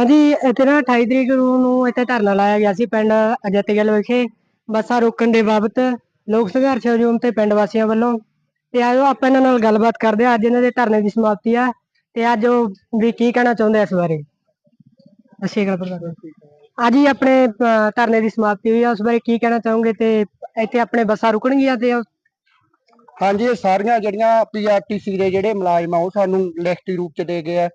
ਹਾਂਜੀ, ਇੱਥੇ ਨਾ 28 ਤਰੀਕ ਨੂੰ ਇੱਥੇ ਧਰਨਾ ਲਾਇਆ ਗਿਆ ਸੀ ਪਿੰਡ ਅਜਤਗਲ ਵਿਖੇ। ਬੱਸਾਂ ਰੋਕਣ ਦੇ ਬਾਬਤ ਲੋਕ ਸੰਘਰਸ਼ ਹਜੂਮ ਤੇ ਪਿੰਡ ਵਾਸੀਆਂ ਵੱਲੋਂ। ਤੇ ਆਜੋ ਆਪਾਂ ਇਹਨਾਂ ਨਾਲ ਗੱਲਬਾਤ ਕਰਦੇ ਆ ਅੱਜ ਇਹਨਾਂ ਦੇ ਧਰਨੇ ਦੀ ਸਮਾਪਤੀ ਆ। ਤੇ ਅੱਜ ਉਹ ਵੀ ਕੀ ਕਹਿਣਾ ਚਾਹੁੰਦੇ ਇਸ ਬਾਰੇ? ਅੱਛੀ ਗੱਲ ਪ੍ਰਧਾਨ ਅੱਜ ਹੀ ਆਪਣੇ ਧਰਨੇ ਦੀ ਸਮਾਪਤੀ ਹੋਈ ਆ। ਉਸ ਬਾਰੇ ਕੀ ਕਹਿਣਾ ਚਾਹੋਗੇ? ਤੇ ਇੱਥੇ ਆਪਣੇ ਬੱਸਾਂ ਰੁਕਣਗੀਆਂ ਤੇ ਹਾਂਜੀ, ਇਹ ਸਾਰੀਆਂ ਜਿਹੜੀਆਂ ਪੀਆਰਟੀਸੀ ਦੇ ਜਿਹੜੇ ਮੁਲਾਜ਼ਮ ਆ, ਉਹ ਸਾਨੂੰ ਲਿਖਤੀ ਰੂਪ ਚ ਦੇ ਗਏ ਆ।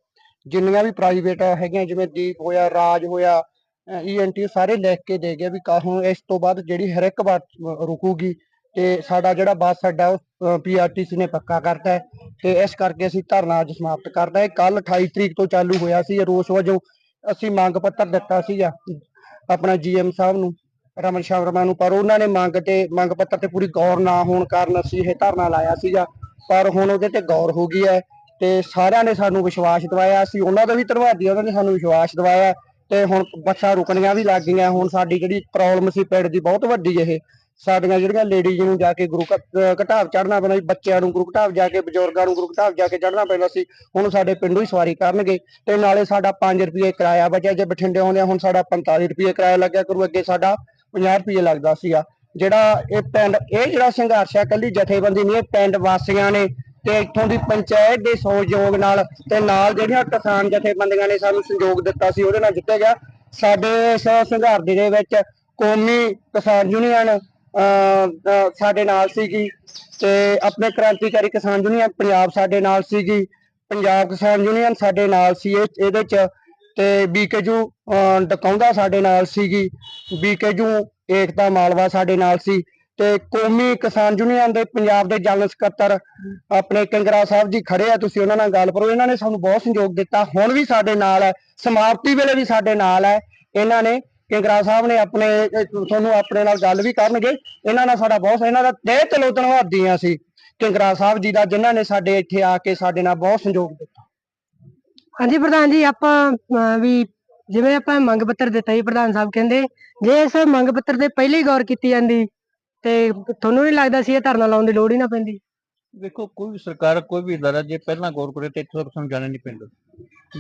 ਜਿੰਨੀਆਂ ਵੀ ਪ੍ਰਾਈਵੇਟ ਹੈਗੀਆਂ, ਜਿਵੇਂ ਦੀਪ ਹੋਇਆ, ਰਾਜ ਹੋਇਆ ਈਐਨਟੀ ਸਾਰੇ ਲਿਖ ਕੇ ਦੇ ਗਏ ਵੀ ਕਾਹੋਂ ਇਸ ਤੋਂ ਬਾਅਦ ਜਿਹੜੀ ਹਰ ਇੱਕ ਵਾਰ ਰੁਕੂਗੀ ਤੇ ਸਾਡਾ ਜਿਹੜਾ ਬੱਸ ਅੱਡਾ, ਉਹ ਪੀਆਰਟੀਸੀ ਨੇ ਪੱਕਾ ਕਰਤਾ ਹੈ ਤੇ ਇਸ ਕਰਕੇ ਅਸੀਂ ਧਰਨਾ ਅੱਜ ਸਮਾਪਤ ਕਰਦਾ ਹੈ। ਕੱਲ 28 ਤਰੀਕ ਤੋਂ ਚਾਲੂ ਹੋਇਆ ਸੀ ਰੋਸ ਵਜੋਂ ਅਸੀਂ ਮੰਗ ਪੱਤਰ ਦਿੱਤਾ ਸੀਗਾ ਆਪਣਾ ਜੀਐਮ ਸਾਹਿਬ ਨੂੰ, ਰਮਨ ਸ਼ਰਮਾ ਨੂੰ, ਪਰ ਉਹਨਾਂ ਨੇ ਮੰਗ ਤੇ, ਮੰਗ ਪੱਤਰ ਤੇ ਪੂਰੀ ਗੌਰ ਨਾ ਹੋਣ ਕਾਰਨ ਅਸੀਂ ਇਹ ਧਰਨਾ ਲਾਇਆ ਸੀਗਾ, ਪਰ ਹੁਣ ਉਹਦੇ ਤੇ ਗੌਰ ਹੋ ਗਈ ਹੈ ਤੇ ਸਾਰਿਆਂ ਨੇ ਸਾਨੂੰ ਵਿਸ਼ਵਾਸ ਦਿਵਾਇਆ ਅਸੀਂ ਉਹਨਾਂ ਦਾ ਵੀ ਧੰਨਵਾਦੀ ਹਾਂ, ਉਹਨਾਂ ਨੇ ਸਾਨੂੰ ਵਿਸ਼ਵਾਸ ਦਿਵਾਇਆ ਤੇ ਹੁਣ ਬੱਸਾਂ ਰੁਕਣੀਆਂ ਵੀ ਲੱਗ ਗਈਆਂ ਹੁਣ ਸਾਡੀ ਜਿਹੜੀ ਪ੍ਰੋਬਲਮ ਸੀ ਪਿੰਡ ਦੀ ਬਹੁਤ ਵੱਡੀ ਇਹ ਸਾਡੀਆਂ ਜਿਹੜੀਆਂ ਲੇਡੀਜ਼ ਨੂੰ ਜਾ ਕੇ ਗੁਰੂ ਘ- ਅਹ ਘਟਾਵ ਚੜ੍ਹਨਾ ਪੈਂਦਾ ਸੀ ਬੱਚਿਆਂ ਨੂੰ ਗੁਰੂ ਘਟਾਵ ਜਾ ਕੇ ਬਜ਼ੁਰਗਾਂ ਨੂੰ ਗੁਰੂ ਘਟਾਵ ਜਾ ਕੇ ਚੜਨਾ ਪੈਂਦਾ ਸੀ ਹੁਣ ਸਾਡੇ ਪਿੰਡੋਂ ਹੀ ਸਵਾਰੀ ਕਰਨਗੇ ਤੇ ਨਾਲੇ ਸਾਡਾ 5 ਰੁਪਏ ਕਿਰਾਇਆ ਬਚਿਆ ਜੇ ਬਠਿੰਡੇ ਆਉਂਦੇ ਆ, ਹੁਣ ਸਾਡਾ 45 ਰੁਪਏ ਕਿਰਾਇਆ ਲੱਗਿਆ ਕਰੂ ਅੱਗੇ ਸਾਡਾ 50 ਰੁਪਏ ਲੱਗਦਾ ਸੀਗਾ ਜਿਹੜਾ ਇਹ ਪਿੰਡ ਇਹ ਜਿਹੜਾ ਸੰਘਰਸ਼ ਹੈ ਕੱਲੀ ਜਥੇਬੰਦੀ ਨਹੀਂ ਇਹ ਪਿੰਡ ਵਾਸੀਆਂ ਨੇ ਤੇ ਇੱਥੋਂ ਦੀ ਪੰਚਾਇਤ ਦੇ ਸਹਿਯੋਗ ਨਾਲ ਤੇ ਨਾਲ ਜਿਹੜੀਆਂ ਕਿਸਾਨ ਜਥੇਬੰਦੀਆਂ ਨੇ ਸਾਨੂੰ ਸਹਿਯੋਗ ਦਿੱਤਾ ਸੀ, ਉਹਦੇ ਨਾਲ ਜਿੱਤਿਆ ਗਿਆ। ਸਾਡੇ ਇਸ ਸੰਘਰਸ਼ ਦੇ ਵਿੱਚ ਕੌਮੀ ਕਿਸਾਨ ਯੂਨੀਅਨ ਸਾਡੇ ਨਾਲ ਸੀਗੀ ਤੇ ਆਪਣੇ ਕ੍ਰਾਂਤੀਕਾਰੀ ਕਿਸਾਨ ਯੂਨੀਅਨ ਪੰਜਾਬ ਸਾਡੇ ਨਾਲ ਸੀਗੀ, ਪੰਜਾਬ ਕਿਸਾਨ ਯੂਨੀਅਨ ਸਾਡੇ ਨਾਲ ਸੀ ਇਹ- ਇਹਦੇ ਚ ਤੇ ਬੀਕੇਜੂ ਡਕਾਉਂਦਾ ਸਾਡੇ ਨਾਲ ਸੀਗੀ ਬੀਕੇਜੂ ਏਕਤਾ ਮਾਲਵਾ ਸਾਡੇ ਨਾਲ ਸੀ। ਤੇ ਕੌਮੀ ਕਿਸਾਨ ਯੂਨੀਅਨ ਦੇ ਪੰਜਾਬ ਦੇ ਜਨਰਲ ਸਕੱਤਰ ਆਪਣੇ ਕੰਗਰਾ ਸਾਹਿਬ ਜੀ ਖੜੇ ਆ, ਤੁਸੀਂ ਉਹਨਾਂ ਨਾਲ ਗੱਲ ਕਰੋ। ਇਹਨਾਂ ਨੇ ਸਾਨੂੰ ਬਹੁਤ ਸਹਿਯੋਗ ਦਿੱਤਾ। ਹੁਣ ਵੀ ਸਾਡੇ ਨਾਲ ਹੈ, ਸਮਾਪਤੀ ਵੇਲੇ ਵੀ ਸਾਡੇ ਨਾਲ ਹੈ। ਇਹਨਾਂ ਨੇ, ਕੰਗਰਾ ਸਾਹਿਬ ਨੇ ਆਪਣੇ ਤੁਹਾਨੂੰ ਆਪਣੇ ਨਾਲ ਗੱਲ ਵੀ ਕਰਨਗੇ। ਇਹਨਾਂ ਨਾਲ ਸਾਡਾ ਬਹੁਤ, ਇਹਨਾਂ ਦਾ ਤਹਿ ਦਿਲੋਂ ਧੰਨਵਾਦੀ ਹਾਂ ਅਸੀਂ। ਕੰਗਰਾ ਸਾਹਿਬ ਜੀ ਦਾ, ਜਿਨ੍ਹਾਂ ਨੇ ਸਾਡੇ ਇੱਥੇ ਆ ਕੇ ਸਾਡੇ ਨਾਲ ਬਹੁਤ ਸਹਿਯੋਗ ਦਿੱਤਾ। ਹਾਂਜੀ, ਪ੍ਰਧਾਨ ਜੀ, ਆਪਾਂ ਵੀ ਜਿਵੇਂ ਆਪਾਂ ਮੰਗ ਪੱਤਰ ਦਿੱਤਾ ਜੀ, ਪ੍ਰਧਾਨ ਸਾਹਿਬ ਕਹਿੰਦੇ, ਜੇ ਇਸ ਮੰਗ ਪੱਤਰ ਤੇ ਪਹਿਲੇ ਗੌਰ ਕੀਤੀ ਜਾਂਦੀ ਤੇ ਤੁਹਾਨੂੰ ਨਹੀਂ ਲੱਗਦਾ ਸੀ ਇਹ ਧਰਨਾ ਲਾਉਣ ਦੀ ਲੋੜ ਹੀ ਨਾ ਪੈਂਦੀ? ਵੇਖੋ ਕੋਈ ਵੀ ਸਰਕਾਰ, ਕੋਈ ਵੀ ਅਦਾਰਾ, ਜੇ ਪਹਿਲਾਂ ਗੌਰ ਕਰੇ ਤੇ ਇੱਥੋਂ ਤੱਕ ਸਾਨੂੰ ਜਾਣਾ ਨਹੀਂ ਪੈਂਦਾ।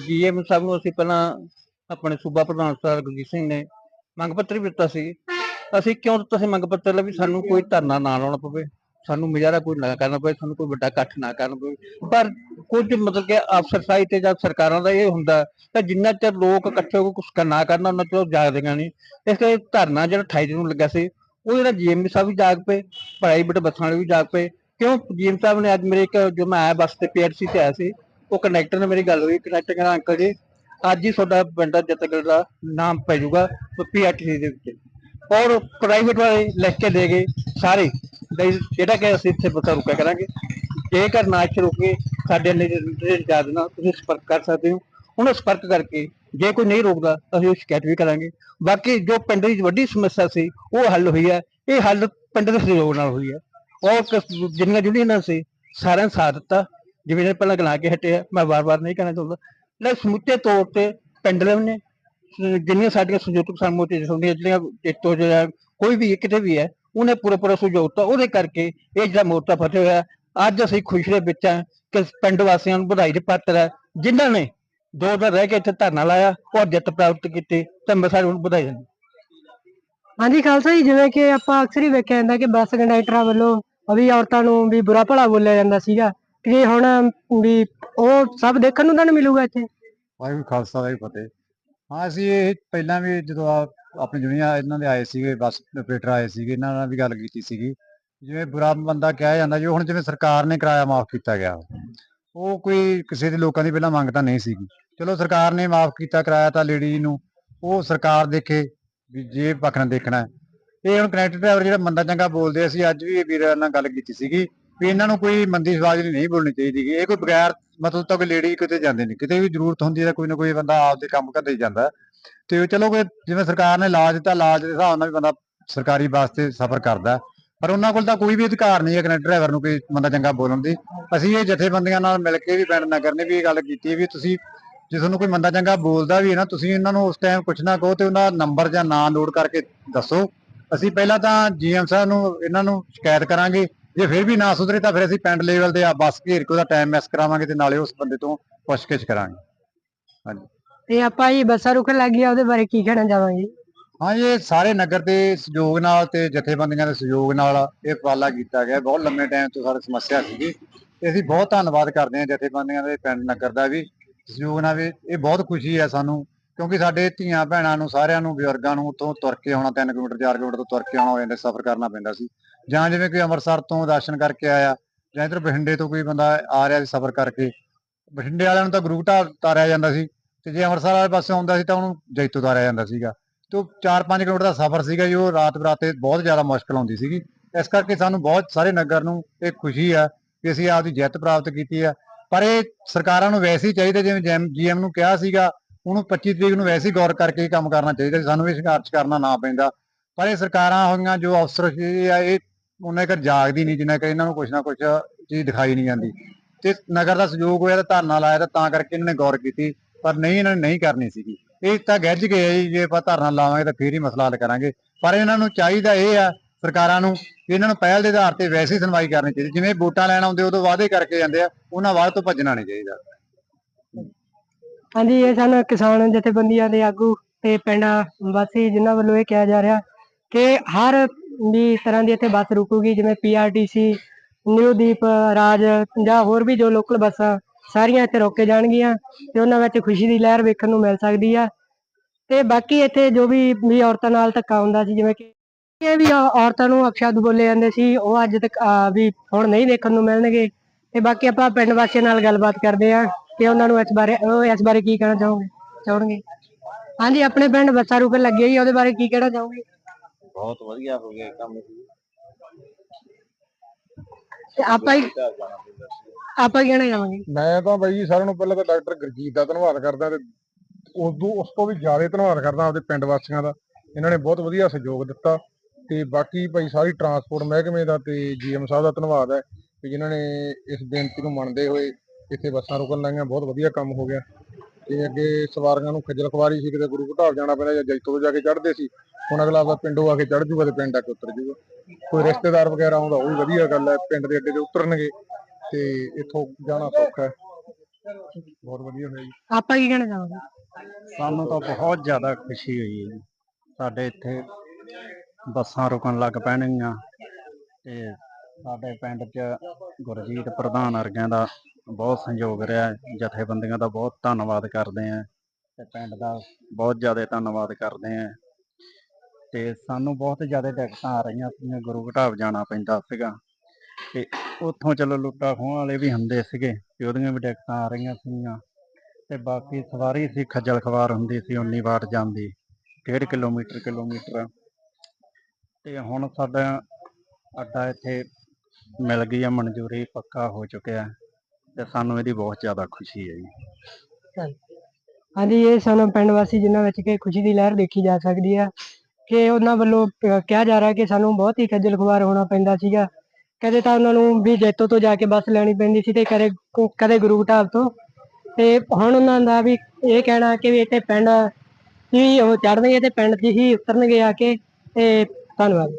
ਜੀਐਮ ਸਾਹਿਬ ਨੂੰ ਅਸੀਂ ਪਹਿਲਾਂ ਆਪਣੇ ਸੂਬਾ ਪ੍ਰਧਾਨ ਸਰ ਗੁਰਜੀਤ ਸਿੰਘ ਨੇ ਮੰਗ ਪੱਤਰ ਵੀ ਦਿੱਤਾ ਸੀ। ਅਸੀਂ ਕਿਉਂ ਦਿੱਤਾ ਸੀ ਮੰਗ ਪੱਤਰ? ਲਈ ਵੀ ਸਾਨੂੰ ਕੋਈ ਧਰਨਾ ਨਾ ਲਾਉਣਾ ਪਵੇ। ਸਾਨੂੰ ਮੁਜ਼ਾਹਰਾ ਕੋਈ ਨਾ ਕਰਨਾ ਪਵੇ, ਸਾਨੂੰ ਕੋਈ ਵੱਡਾ ਇਕੱਠ ਨਾ ਕਰਨਾ ਪਵੇ। ਪਰ ਕੁਝ ਮਤਲਬ ਕਿ ਅਫਸਰਸ਼ਾਹੀ ਤੇ ਜਾਂ ਸਰਕਾਰਾਂ ਦਾ ਇਹ ਹੁੰਦਾ ਕਿ ਜਿੰਨਾ ਚਿਰ ਲੋਕ ਇਕੱਠੇ ਹੋ ਕੇ ਕੁਝ ਨਾ ਕਰਨਾ, ਉਹਨਾਂ ਚਿਰ ਜਾਗਦੇ ਨਹੀਂ। ਇਸ ਕਰਕੇ ਧਰਨਾ ਜਿਹੜਾ 28 ਨੂੰ ਲੱਗਾ ਸੀ ਉਹ ਜਿਹੜਾ ਜੀਐਮ ਸਾਹਿਬ ਵੀ ਜਾਗ ਪਏ ਪ੍ਰਾਈਵੇਟ ਬੱਸਾਂ ਵਾਲੇ ਵੀ ਜਾਗ ਪਏ। ਕਿਉਂ? ਜੀਐਮ ਸਾਹਿਬ ਨੇ ਅੱਜ ਮੇਰੇ ਇੱਕ ਜੋ ਮੈਂ ਆਇਆ ਬੱਸ ਤੇ ਪੀਆਰਸੀ ਤੇ ਆਇਆ ਸੀ, ਉਹ ਕੰਡਕਟਰ ਨਾਲ ਮੇਰੀ ਗੱਲ ਹੋਈ ਕੰਡਕਟਰ ਕਹਿੰਦਾ, ਅੰਕਲ ਜੀ, ਅੱਜ ਹੀ ਤੁਹਾਡਾ ਪਿੰਡ ਜਤਗਲ ਦਾ ਨਾਮ ਪੈ ਜਾਊਗਾ ਪੀਆਰਟੀਸੀ ਦੇ ਵਿੱਚ ਔਰ ਪ੍ਰਾਈਵੇਟ ਵਾਲੇ ਲਿਖ ਕੇ ਦੇ ਗਏ ਸਾਰੇ ਵੀ ਜਿਹੜਾ ਕਿ ਅਸੀਂ ਇੱਥੇ ਬੱਸਾਂ ਰੁਕਿਆ ਕਰਾਂਗੇ। ਜੇਕਰ ਨਾ ਇੱਥੇ ਰੁਕੇ ਸਾਡੇ ਲਈ ਜਾਦ ਨਾਲ ਤੁਸੀਂ ਸੰਪਰਕ ਕਰ ਸਕਦੇ ਹੋ। ਉਹਨੂੰ ਸੰਪਰਕ ਕਰਕੇ ਜੇ ਕੋਈ ਨਹੀਂ ਰੋਕਦਾ ਤਾਂ ਅਸੀਂ ਉਹ ਸ਼ਿਕਾਇਤ ਵੀ ਕਰਾਂਗੇ। ਬਾਕੀ ਜੋ ਪਿੰਡ ਦੀ ਵੱਡੀ ਸਮੱਸਿਆ ਸੀ, ਉਹ ਹੱਲ ਹੋਈ ਹੈ। ਇਹ ਹੱਲ ਪਿੰਡ ਦੇ ਸਹਿਯੋਗ ਨਾਲ ਹੋਈ ਹੈ। ਔਰ ਕਿਸ- ਜਿੰਨੀਆਂ ਯੂਨੀਅਨਾਂ ਸੀ, ਸਾਰਿਆਂ ਨੇ ਸਾਥ ਦਿੱਤਾ। ਜਿਵੇਂ ਇਹ ਪਹਿਲਾਂ ਗਲਾ ਕੇ ਹਟਿਆ ਮੈਂ ਵਾਰ-ਵਾਰ ਨਹੀਂ ਕਹਿਣਾ ਚਾਹੁੰਦਾ। ਲੈ ਸਮੁੱਚੇ ਤੌਰ ਤੇ ਪਿੰਡ ਦੇ ਨੇ ਅਹ ਜਿੰਨੀਆਂ ਸਾਡੀਆਂ ਸੰਯੁਕਤ ਕਿਸਾਨ ਮੋਰਚੇ ਹੁੰਦੀਆਂ ਜਿਹੜੀਆਂ ਇਤੋਂ ਜਿਹੜਾ ਕੋਈ ਵੀ ਕਿਤੇ ਵੀ ਹੈ, ਉਹਨੇ ਪੂਰਾ ਪੂਰਾ ਸਹਿਯੋਗ ਦਿੱਤਾ। ਉਹਦੇ ਕਰਕੇ ਇਹ ਜਿਹੜਾ ਮੋਰਚਾ ਫਤਿਹ ਹੋਇਆ, ਅੱਜ ਅਸੀਂ ਖੁਸ਼ੀ ਦੇ ਵਿੱਚ ਹਾਂ ਕਿ ਪਿੰਡ ਵਾਸੀਆਂ ਨੂੰ ਵਧਾਈ ਦੇ ਪਾਤਰ ਹੈ, ਜਿਨ੍ਹਾਂ ਨੇ ਦੋ ਦਿਨ ਰਹਿ ਕੇ ਇੱਥੇ ਧਰਨਾ ਲਾਇਆ ਔਰ ਜਿੱਤ ਪ੍ਰਾਪਤ ਕੀਤੀ ਤੇ ਮੈਂ ਸਾਰਿਆਂ ਨੂੰ ਵਧਾਈ ਦਿੰਦਾ। ਹਾਂਜੀ ਖਾਲਸਾ ਜੀ ਜਿਵੇਂ ਕਿ ਆਪਾਂ ਅਕਸਰ ਹੀ ਵੇਖਿਆ ਜਾਂਦਾ ਕਿ ਬੱਸ ਕੰਡਕਟਰਾਂ ਵੱਲੋਂ ਅਭੀ ਔਰਤਾਂ ਨੂੰ ਵੀ ਬੁਰਾ ਭਲਾ ਬੋਲਿਆ ਜਾਂਦਾ ਸੀਗਾ ਕਿ ਹੁਣ ਵੀ ਉਹ ਸਭ ਦੇਖਣ ਨੂੰ ਤਾਂ ਨਹੀਂ ਮਿਲੂਗਾ ਇੱਥੇ। ਵਾਹਿਗੁਰੂ ਖਾਲਸਾ ਵਾਹਿਗੁਰੂ ਫਤਿਹ। ਹਾਂ ਅਸੀਂ ਇਹ ਪਹਿਲਾਂ ਵੀ ਜਦੋਂ ਆ ਆਪਣੀ ਜੁਨੀਆ ਇਹਨਾਂ ਦੇ ਆਏ ਸੀਗੇ ਬੱਸ ਆਪਰੇਟਰ ਆਏ ਸੀਗੇ ਇਹਨਾਂ ਨਾਲ ਵੀ ਗੱਲ ਕੀਤੀ ਸੀਗੀ। ਜਿਵੇਂ ਬੁਰਾ ਬੰਦਾ ਕਿਹਾ ਜਾਂਦਾ ਜੋ ਹੁਣ ਜਿਵੇਂ ਸਰਕਾਰ ਨੇ ਕਿਰਾਇਆ ਮਾਫ ਕੀਤਾ ਗਿਆ। ਉਹ ਕੋਈ ਕਿਸੇ ਦੇ ਲੋਕਾਂ ਦੀ ਪਹਿਲਾਂ ਮੰਗ ਤਾਂ ਨਹੀਂ ਸੀਗੀ। ਚਲੋ ਸਰਕਾਰ ਨੇ ਮਾਫ ਕੀਤਾ, ਕਿਰਾਇਆ ਤਾਂ ਲੇਡੀ ਨੂੰ। ਉਹ ਸਰਕਾਰ ਦੇਖੇ ਵੀ ਜੇ ਪੱਖ ਨਾਲ ਦੇਖਣਾ ਹੈ। ਇਹ ਹੁਣ ਕਨੈਕਟਰ ਡਰਾਈਵਰ ਜਿਹੜਾ ਮੰਦਾ ਚੰਗਾ ਬੋਲਦੇ ਅਸੀਂ ਅੱਜ ਵੀ ਇਹ ਵੀਰਾਂ ਨਾਲ ਗੱਲ ਕੀਤੀ ਸੀਗੀ ਵੀ ਇਹਨਾਂ ਨੂੰ ਕੋਈ ਮੰਦੀ ਸਵਾਜ ਨਹੀਂ ਬੋਲਣੀ ਚਾਹੀਦੀ ਇਹ ਕੋਈ ਬਗੈਰ ਮਤਲਬ ਤੋਂ ਕੋਈ ਲੇਡੀ ਕਿਤੇ ਜਾਂਦੇ ਨਹੀਂ। ਕਿਤੇ ਵੀ ਜ਼ਰੂਰਤ ਹੁੰਦੀ ਹੈ ਕੋਈ ਨਾ ਕੋਈ ਬੰਦਾ ਆਪਦੇ ਕੰਮ ਕਰਦੇ ਜਾਂਦਾ। ਤੇ ਚਲੋ ਕੋਈ ਜਿਵੇਂ ਸਰਕਾਰ ਨੇ ਲਾਜ ਦਿੱਤਾ, ਲਾਜ ਦੇ ਹਿਸਾਬ ਨਾਲ ਵੀ ਬੰਦਾ ਸਰਕਾਰੀ ਬੱਸ ਤੇ ਸਫ਼ਰ ਕਰਦਾ ਪਰ ਉਹਨਾਂ ਕੋਲ ਤਾਂ ਕੋਈ ਵੀ ਅਧਿਕਾਰ ਨਹੀਂ ਹੈ ਕਨੈਕਟਰ ਡਰਾਈਵਰ ਨੂੰ ਕੋਈ ਬੰਦਾ ਚੰਗਾ ਬੋਲਣ ਦੀ। ਅਸੀਂ ਇਹ ਜਥੇਬੰਦੀਆਂ ਨਾਲ ਮਿਲ ਕੇ ਵੀ ਬੈਂਡ ਨਗਰ ਨੇ ਵੀ ਇਹ ਗੱਲ ਕੀਤੀ ਵੀ ਤੁਸੀਂ ਜੇ ਤੁਹਾਨੂੰ ਕੋਈ ਬੰਦਾ ਚੰਗਾ ਬੋਲਦਾ ਵੀ ਹੈ ਨਾ ਤੁਸੀਂ ਇਹਨਾਂ ਨੂੰ ਉਸ ਟਾਈਮ ਕੁਛ ਨਾ ਕਹੋ ਤੇ ਉਹਨਾਂ ਦਾ ਨੰਬਰ ਜਾਂ ਨਾਂ ਨੋਟ ਕਰਕੇ ਦੱਸੋ। ਅਸੀਂ ਪਹਿਲਾਂ ਤਾਂ ਜੀਐਮ ਸਾਹਿਬ ਨੂੰ ਇਹਨਾਂ ਨੂੰ ਸ਼ਿਕਾਇਤ ਕਰਾਂਗੇ। ਜੇ ਫਿਰ ਵੀ ਨਾ ਸੁਧਰੇ ਤਾਂ ਫਿਰ ਅਸੀਂ ਪਿੰਡ ਲੈਵਲ ਤੇ ਆ ਬੱਸ ਘੇਰ ਕੇ ਉਹਦਾ ਟਾਈਮ ਮਿਸ ਕਰਾਵਾਂਗੇ ਤੇ ਨਾਲੇ ਉਸ ਬੰਦੇ ਤੋਂ ਪੁੱਛਗਿੱਛ ਕਰਾਂਗੇ। ਹਾਂਜੀ। ਤੇ ਆਪਾਂ ਜੀ ਬੱਸਾਂ ਰੁਕਣ ਲੱਗ ਗਿਆ ਉਹਦੇ ਬਾਰੇ ਕੀ ਕਹਿਣਾ ਚਾਹਾਂਗੇ? ਹਾਂ ਇਹ ਸਾਰੇ ਨਗਰ ਦੇ ਸਹਿਯੋਗ ਨਾਲ ਤੇ ਜਥੇਬੰਦੀਆਂ ਦੇ ਸਹਿਯੋਗ ਨਾਲ ਇਹ ਉਪਰਾਲਾ ਕੀਤਾ ਗਿਆ। ਬਹੁਤ ਲੰਮੇ ਟਾਈਮ ਤੋਂ ਸਾਡੀ ਸਮੱਸਿਆ ਸੀਗੀ। ਤੇ ਅਸੀਂ ਬਹੁਤ ਧੰਨਵਾਦ ਕਰਦੇ ਹਾਂ ਜਥੇਬੰਦੀਆਂ ਦੇ ਪਿੰਡ ਨਗਰ ਦਾ ਵੀ। ਸਹਿਯੋਗ ਨਾਲ ਵੀ ਇਹ ਬਹੁਤ ਖੁਸ਼ੀ ਹੈ ਸਾਨੂੰ, ਕਿਉਂਕਿ ਸਾਡੇ ਧੀਆਂ ਭੈਣਾਂ ਨੂੰ, ਸਾਰਿਆਂ ਨੂੰ, ਬਜ਼ੁਰਗਾਂ ਨੂੰ ਉੱਥੋਂ ਤੁਰ ਕੇ ਆਉਣਾ 3 ਕਿਲੋਮੀਟਰ 4 ਕਿਲੋਮੀਟਰ ਤੋਂ ਤੁਰ ਕੇ ਆਉਣਾ ਹੋ ਜਾਂਦਾ, ਸਫ਼ਰ ਕਰਨਾ ਪੈਂਦਾ ਸੀ। ਜਾਂ ਜਿਵੇਂ ਕੋਈ ਅੰਮ੍ਰਿਤਸਰ ਤੋਂ ਦਰਸ਼ਨ ਕਰਕੇ ਆਇਆ, ਜਾਂ ਇੱਧਰ ਬਠਿੰਡੇ ਤੋਂ ਕੋਈ ਬੰਦਾ ਆ ਰਿਹਾ ਸੀ ਸਫ਼ਰ ਕਰਕੇ, ਬਠਿੰਡੇ ਵਾਲਿਆਂ ਨੂੰ ਤਾਂ ਗੁਰੂ ਘਾਟ ਤਾਰਿਆ ਜਾਂਦਾ ਸੀ, ਤੇ ਜੇ ਅੰਮ੍ਰਿਤਸਰ ਵਾਲੇ ਪਾਸੇ ਆਉਂਦਾ ਸੀ ਤਾਂ ਉਹਨੂੰ ਜੈਤੋ ਤਾਰਿਆ ਜਾਂਦਾ ਸੀਗਾ। ਤੇ ਉਹ 4-5 ਕਿਲੋਮੀਟਰ ਦਾ ਸਫ਼ਰ ਸੀਗਾ ਜੀ, ਉਹ ਰਾਤ ਬਰਾਤੇ ਬਹੁਤ ਜ਼ਿਆਦਾ ਮੁਸ਼ਕਲ ਆਉਂਦੀ ਸੀਗੀ। ਇਸ ਕਰਕੇ ਸਾਨੂੰ ਬਹੁਤ ਸਾਰੇ ਨਗਰ ਨੂੰ ਇਹ ਖੁਸ਼ੀ ਆ ਕਿ ਅਸੀਂ ਆਪਦੀ ਜਿੱਤ ਪ੍ਰਾਪਤ ਕੀਤੀ ਆ ਪਰ ਇਹ ਸਰਕਾਰਾਂ ਨੂੰ ਵੈਸੇ ਹੀ ਚਾਹੀਦਾ, ਜਿਵੇਂ ਜੀਐਮ ਨੂੰ ਕਿਹਾ ਸੀਗਾ, ਉਹਨੂੰ 25 ਤਰੀਕ ਨੂੰ ਵੈਸੇ ਹੀ ਗੌਰ ਕਰਕੇ ਹੀ ਕੰਮ ਕਰਨਾ ਚਾਹੀਦਾ ਸਾਨੂੰ ਵੀ ਸੰਘਰਸ਼ ਕਰਨਾ ਨਾ ਪੈਂਦਾ। ਪਰ ਇਹ ਸਰਕਾਰਾਂ ਹੋਈਆਂ, ਜੋ ਅਫਸਰ ਸੀ ਆ, ਇਹ ਉਹਨਾਂ ਕਰ ਜਾਗਦੀ ਨਹੀਂ, ਜਿੰਨਾ ਕਿ ਇਹਨਾਂ ਨੂੰ ਕੁਛ ਨਾ ਕੁਛ ਚੀਜ਼ ਦਿਖਾਈ ਨਹੀਂ ਜਾਂਦੀ। ਤੇ ਨਗਰ ਦਾ ਸਹਿਯੋਗ ਹੋਇਆ ਤਾਂ ਧਰਨਾ ਲਾਇਆ ਤਾਂ ਤਾਂ ਕਰਕੇ ਇਹਨਾਂ ਨੇ ਗੌਰ ਕੀਤੀ, ਪਰ ਨਹੀਂ, ਇਹਨਾਂ ਨੇ ਨਹੀਂ ਕਰਨੀ ਸੀਗੀ। ਇਹ ਤਾਂ ਗੱਜ ਗਏ ਜੀ, ਜੇ ਆਪਾਂ ਧਰਨਾ ਲਾਵਾਂਗੇ ਤਾਂ ਫੇਰ ਹੀ ਮਸਲਾ ਹੱਲ ਕਰਾਂਗੇ। ਪਰ ਇਹਨਾਂ ਨੂੰ ਚਾਹੀਦਾ ਇਹ ਆ ਸਰਕਾਰਾਂ ਨੂੰ ਕਿ ਇਹਨਾਂ ਨੂੰ ਪਹਿਲ ਦੇ ਆਧਾਰ ਤੇ ਵੈਸੇ ਹੀ ਸੁਣਵਾਈ ਕਰਨੀ ਚਾਹੀਦੀ। ਜਿਵੇਂ ਵੋਟਾਂ ਲੈਣ ਆਉਂਦੇ ਉਦੋਂ ਵਾਅਦੇ ਕਰਕੇ ਜਾਂਦੇ ਆ, ਉਹਨਾਂ ਵਾਅਦੇ ਤੋਂ ਭੱਜਣਾ ਨਹੀਂ ਚਾਹੀਦਾ। ਹਾਂਜੀ, ਇਹ ਸਨ ਕਿਸਾਨ ਜਥੇਬੰਦੀਆਂ ਦੇ ਆਗੂ ਤੇ ਪਿੰਡ ਵਾਸੀ, ਜਿਨ੍ਹਾਂ ਵੱਲੋਂ ਇਹ ਕਿਹਾ ਜਾ ਰਿਹਾ ਕਿ ਹਰ ਵੀ ਤਰ੍ਹਾਂ ਦੀ ਇੱਥੇ ਬੱਸ ਰੁਕੂਗੀ, ਜਿਵੇਂ ਪੀਆਰਟੀਸੀ ਨਿਊ ਦੀਪ ਰਾਜ ਜਾਂ ਹੋਰ ਵੀ ਜੋ ਲੋਕਲ ਬੱਸਾਂ ਸਾਰੀਆਂ ਇੱਥੇ ਰੋਕੇ ਜਾਣਗੀਆਂ ਤੇ ਉਹਨਾਂ ਵਿੱਚ ਖੁਸ਼ੀ ਦੀ ਲਹਿਰ ਵੇਖਣ ਨੂੰ ਮਿਲ ਸਕਦੀ ਆ। ਤੇ ਬਾਕੀ ਇੱਥੇ ਜੋ ਵੀ ਵੀ ਔਰਤਾਂ ਨਾਲ ਧੱਕਾ ਹੁੰਦਾ ਸੀ, ਜਿਵੇਂ ਕਿ ਇਹ ਵੀ ਔਰਤਾਂ ਨੂੰ ਅਪਸ਼ਬਦ ਬੋਲੇ ਜਾਂਦੇ ਸੀ ਉਹ ਅੱਜ ਤੱਕ ਵੀ ਹੁਣ ਨਹੀਂ ਦੇਖਣ ਨੂੰ ਮਿਲਣਗੇ। ਤੇ ਬਾਕੀ ਆਪਾਂ ਪਿੰਡ ਵਾਸੀਆਂ ਨਾਲ ਗੱਲਬਾਤ ਕਰਦੇ ਆ ਕਿ ਉਹਨਾਂ ਨੂੰ ਇਸ ਬਾਰੇ ਉਹ ਇਸ ਬਾਰੇ ਕੀ ਕਹਿਣਾ ਚਾਹੋਗੇ ਚਾਹਣਗੇ? ਹਾਂਜੀ ਆਪਣੇ ਪਿੰਡ ਬੱਸਾਂ ਰੁਕਣ ਲੱਗੇ ਜੀ ਉਹਦੇ ਬਾਰੇ ਕੀ ਕਹਿਣਾ ਚਾਹੋਗੇ? ਬਹੁਤ ਵਧੀਆ ਹੋ ਗਿਆ ਕੰਮ ਤੇ ਆਪਾਂ ਹੀ ਆਪਾਂ ਕਹਿਣਾ ਚਾਹਾਂਗੇ। ਮੈਂ ਤਾਂ ਬਾਈ ਜੀ ਸਾਰਿਆਂ ਨੂੰ ਪਹਿਲਾਂ ਤਾਂ ਡਾਕਟਰ ਗੁਰਜੀਤ ਦਾ ਧੰਨਵਾਦ ਕਰਦਾ ਤੇ ਉਦੋਂ ਉਸ ਤੋਂ ਵੀ ਜ਼ਿਆਦਾ ਧੰਨਵਾਦ ਕਰਦਾ ਆਪਦੇ ਪਿੰਡ ਵਾਸੀਆਂ ਦਾ। ਇਹਨਾਂ ਨੇ ਬਹੁਤ ਵਧੀਆ ਸਹਿਯੋਗ ਦਿੱਤਾ। ਤੇ ਬਾਕੀ ਭਾਈ ਸਾਰੀ ਟਰਾਂਸਪੋਰਟ ਮਹਿਕਮੇ ਦਾ ਤੇ ਜੀਐਮ ਸਾਹਿਬ ਦਾ ਧੰਨਵਾਦ ਹੈ ਕਿ ਜਿਨ੍ਹਾਂ ਨੇ ਇਸ ਬੇਨਤੀ ਨੂੰ ਮੰਨਦੇ ਹੋਏ ਇੱਥੇ ਬੱਸਾਂ ਰੁਕਣ ਲਾਈਆਂ। ਬਹੁਤ ਵਧੀਆ ਕੰਮ ਹੋ ਗਿਆ। ਤੇ ਅੱਗੇ ਸਵਾਰੀਆਂ ਨੂੰ ਖੱਜਲ ਖਵਾਰੀ ਸੀ ਕਿਤੇ ਗੁਰੂ ਘਟਾਲ ਜਾਣਾ ਪੈਂਦਾ ਜਾਂ ਜੈਤੋ ਤੋਂ ਜਾ ਕੇ ਚੜ੍ਹਦੇ ਸੀ ਹੁਣ ਅਗਲਾ ਆਪਦਾ ਪਿੰਡੋਂ ਆ ਕੇ ਚੜ੍ਹ ਜੂਗਾ ਤੇ ਪਿੰਡ ਆ ਕੇ ਉਤਰ ਜੂਗਾ। ਕੋਈ ਰਿਸ਼ਤੇਦਾਰ ਵਗੈਰਾ ਆਉਂਦਾ ਉਹ ਵੀ ਵਧੀਆ ਗੱਲ ਹੈ ਪਿੰਡ ਦੇ ਅੱਡੇ ਤੇ ਉਤਰਨਗੇ ਤੇ ਇੱਥੋਂ ਜਾਣਾ ਸੌਖਾ ਹੈ। ਬਹੁਤ ਵਧੀਆ ਹੋਇਆ ਜੀ। ਆਪਾਂ ਕੀ ਕਹਿਣਾ ਚਾਹਾਂਗੇ? ਸਾਨੂੰ ਤਾਂ ਬਹੁਤ ਜ਼ਿਆਦਾ ਖੁਸ਼ੀ ਹੋਈ ਹੈ ਜੀ। ਸਾਡੇ ਇੱਥੇ ਬੱਸਾਂ ਰੁਕਣ ਲੱਗ ਪੈਣਗੀਆਂ। ਤੇ ਸਾਡੇ ਪਿੰਡ 'ਚ ਗੁਰਜੀਤ ਪ੍ਰਧਾਨ ਵਰਗਿਆਂ ਦਾ ਬਹੁਤ ਸਹਿਯੋਗ ਰਿਹਾ ਜਥੇਬੰਦੀਆਂ ਦਾ ਬਹੁਤ ਧੰਨਵਾਦ ਕਰਦੇ ਆਂ ਤੇ ਪਿੰਡ ਦਾ ਬਹੁਤ ਜ਼ਿਆਦਾ ਧੰਨਵਾਦ ਕਰਦੇ ਆਂ ਤੇ ਸਾਨੂੰ ਬਹੁਤ ਜ਼ਿਆਦਾ ਦਿੱਕਤਾਂ ਆ ਰਹੀਆਂ ਸੀਗੀਆਂ। ਗੁਰੂ ਘਟਾਵ ਜਾਣਾ ਪੈਂਦਾ ਸੀਗਾ। ਤੇ ਉੱਥੋਂ ਚਲੋ ਲੁੱਟਾ ਖੋਹਾਂ ਵਾਲੇ ਵੀ ਹੁੰਦੇ ਸੀਗੇ, ਤੇ ਉਹਦੀਆਂ ਵੀ ਦਿੱਕਤਾਂ ਆ ਰਹੀਆਂ ਸੀਗੀਆਂ। ਤੇ ਬਾਕੀ ਸਵਾਰੀ ਸੀ, ਖੱਜਲ ਖਵਾਰ ਹੁੰਦੀ ਸੀ 19 ਵਾਰ ਜਾਂਦੀ। 1.5 ਕਿਲੋਮੀਟਰ ਕਿਲੋਮੀਟਰ। ਤੇ ਹੁਣ ਸਾਡਾ ਅੱਡਾ ਇੱਥੇ ਮਿਲ ਗਈ ਆ, ਮਨਜ਼ੂਰੀ ਪੱਕਾ ਹੋ ਚੁੱਕਿਆ ਤੇ ਸਾਨੂੰ ਇਹਦੀ ਬਹੁਤ ਜ਼ਿਆਦਾ ਖੁਸ਼ੀ ਹੈ ਜੀ। ਹਾਂਜੀ, ਇਹ ਸਨ ਪਿੰਡ ਵਾਸੀ ਜਿਨ੍ਹਾਂ ਵਿੱਚ ਕਿ ਖੁਸ਼ੀ ਦੀ ਲਹਿਰ ਦੇਖੀ ਜਾ ਸਕਦੀ ਆ, ਕਿ ਉਹਨਾਂ ਵੱਲੋਂ ਅਹ ਕਿਹਾ ਜਾ ਰਿਹਾ ਕਿ ਸਾਨੂੰ ਬਹੁਤ ਹੀ ਖੱਜਲ ਖੁਆਰ ਹੋਣਾ ਪੈਂਦਾ ਸੀਗਾ। ਕਦੇ ਤਾਂ ਉਹਨਾਂ ਨੂੰ ਵੀ ਜੈਤੋ ਤੋਂ ਜਾ ਕੇ ਬੱਸ ਲੈਣੀ ਪੈਂਦੀ ਸੀ ਤੇ ਕਦੇ ਕਦੇ ਗੁਰੂ ਘਾਟ ਤੋਂ। ਤੇ ਹੁਣ ਉਹਨਾਂ ਦਾ ਵੀ ਇਹ ਕਹਿਣਾ ਕਿ ਵੀ ਇੱਥੇ ਪਿੰਡ ਹੀ ਉਹ ਚੜ੍ਹਨਗੇ ਤੇ ਪਿੰਡ 'ਚ ਹੀ ਉਤਰਨਗੇ ਆ ਕੇ, ਤੇ ਧੰਨਵਾਦ